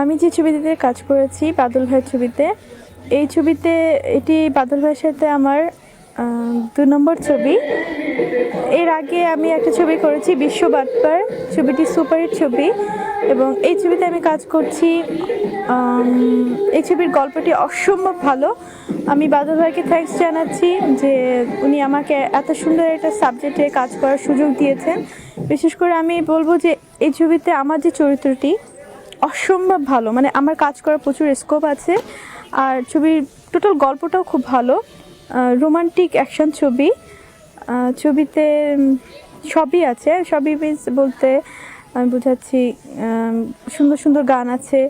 আমি যে ছবিটিতে কাজ করেছি, বাদল ভাইয়ের ছবিতে, এই ছবিতে, এটি বাদল ভাইয়ের সাথে আমার দু নম্বর ছবি। এর আগে আমি একটা ছবি করেছি, বিশ্ব বাটপার, ছবিটি সুপারহিট ছবি। এবং এই ছবিতে আমি কাজ করছি এই ছবির গল্পটি অসম্ভব ভালো। আমি বাদল ভাইকে থ্যাঙ্কস জানাচ্ছি যে উনি আমাকে এত সুন্দর একটা সাবজেক্টে কাজ করার সুযোগ দিয়েছেন। বিশেষ করে আমি বলব যে এই ছবিতে আমার যে চরিত্রটি অসম্ভব ভালো। মানে আমার কাজ করার প্রচুর স্কোপ আছে, আর ছবির টোটাল গল্পটাও খুব ভালো। রোমান্টিক অ্যাকশন ছবি। ছবিতে সবই আছে। সবই means বলতে আমি বোঝাচ্ছি সুন্দর সুন্দর গান আছে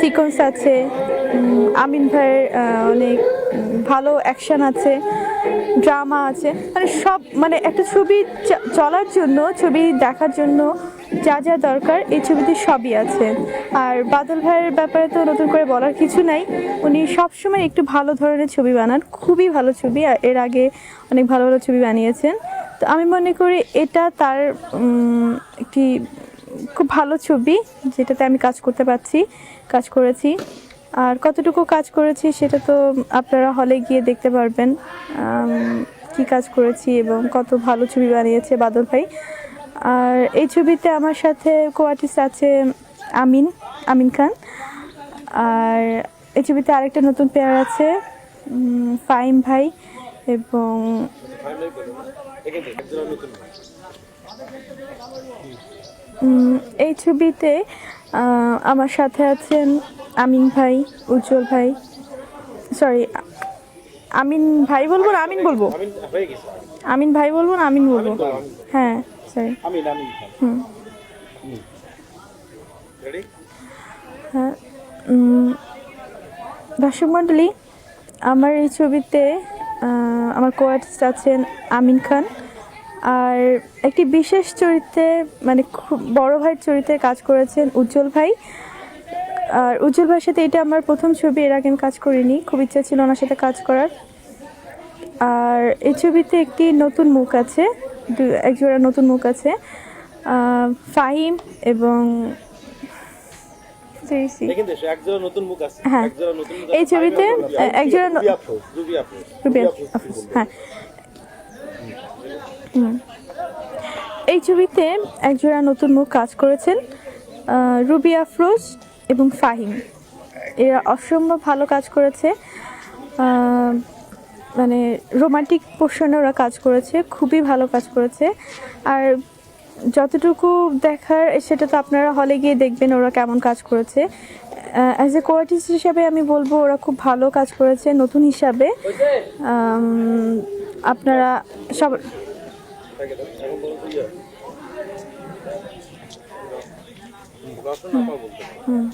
সিকোয়েন্স আছে আমিন ভাইয়ের অনেক ভালো অ্যাকশন আছে ড্রামা আছে। মানে সব মানে একটা ছবি চলার জন্য, ছবি দেখার জন্য যা যা দরকার এই ছবিতে সবই আছে। আর বাদল ভাইয়ের ব্যাপারে তো নতুন করে বলার কিছু নাই। উনি সবসময় একটু ভালো ধরনের ছবি বানান, খুবই ভালো ছবি, আর এর আগে অনেক ভালো ভালো ছবি বানিয়েছেন। তো আমি মনে করি এটা তার একটি খুব ভালো ছবি, যেটাতে আমি কাজ করতে পারছি, কাজ করেছি। আর কতটুকু কাজ করেছি সেটা তো আপনারা হলে গিয়ে দেখতে পারবেন কি কাজ করেছি এবং কত ভালো ছবি বানিয়েছে বাদল ভাই। আর এই ছবিতে আমার সাথে কো আর্টিস্ট আছে আমিন আমিন খান। আর এই ছবিতে আরেকটা নতুন পেয়ার আছে ফাইম ভাই এবং এই ছবিতে আমার সাথে আছেন আমিন ভাই, উজ্জ্বল ভাই। সরি আমিন ভাই বলব না, আমিন বলব? আমিন ভাই বলব না আমিন বলব? হ্যাঁ সরি আমিন আমিন হুম। হ্যাঁ দর্শক মণ্ডলী আমার এই ছবিতে আমার কো আর্টিস্ট আছেন আমিন খান। আর একটি বিশেষ চরিত্রে মানে খুব বড় ভাইয়ের চরিত্রে কাজ করেছেন উজ্জ্বল ভাই। আর উজ্জ্বল ভাইয়ের সাথে এটা আমার প্রথম ছবি এর আগে আমি কাজ করিনি। খুব ইচ্ছা ছিল ওনার সাথে কাজ করার। আর এই ছবিতে একটি নতুন মুখ আছে একজোড়া নতুন মুখ আছে ফাহিম এবং জেসি। দেখেন দেশ একজোড়া নতুন মুখ আছে হ্যাঁ। একজোড়া নতুন মুখ এই ছবিতে একজোড়া হ্যাঁ এই ছবিতে একজোড়া নতুন মুখ কাজ করেছেন রুবি আফরোজ এবং ফাহিম এরা অসম্ভব ভালো কাজ করেছে আহ, মানে রোমান্টিক পোর্শনে ওরা কাজ করেছে খুবই ভালো কাজ করেছে। আর যতটুকু দেখার সেটা তো আপনারা হলে গিয়ে দেখবেন ওরা কেমন কাজ করেছে। অ্যাজ এ কোয়ার্টিস্ট হিসাবে আমি বলব ওরা খুব ভালো কাজ করেছে নতুন হিসাবে। আপনারা সব ইয়ে। হুম,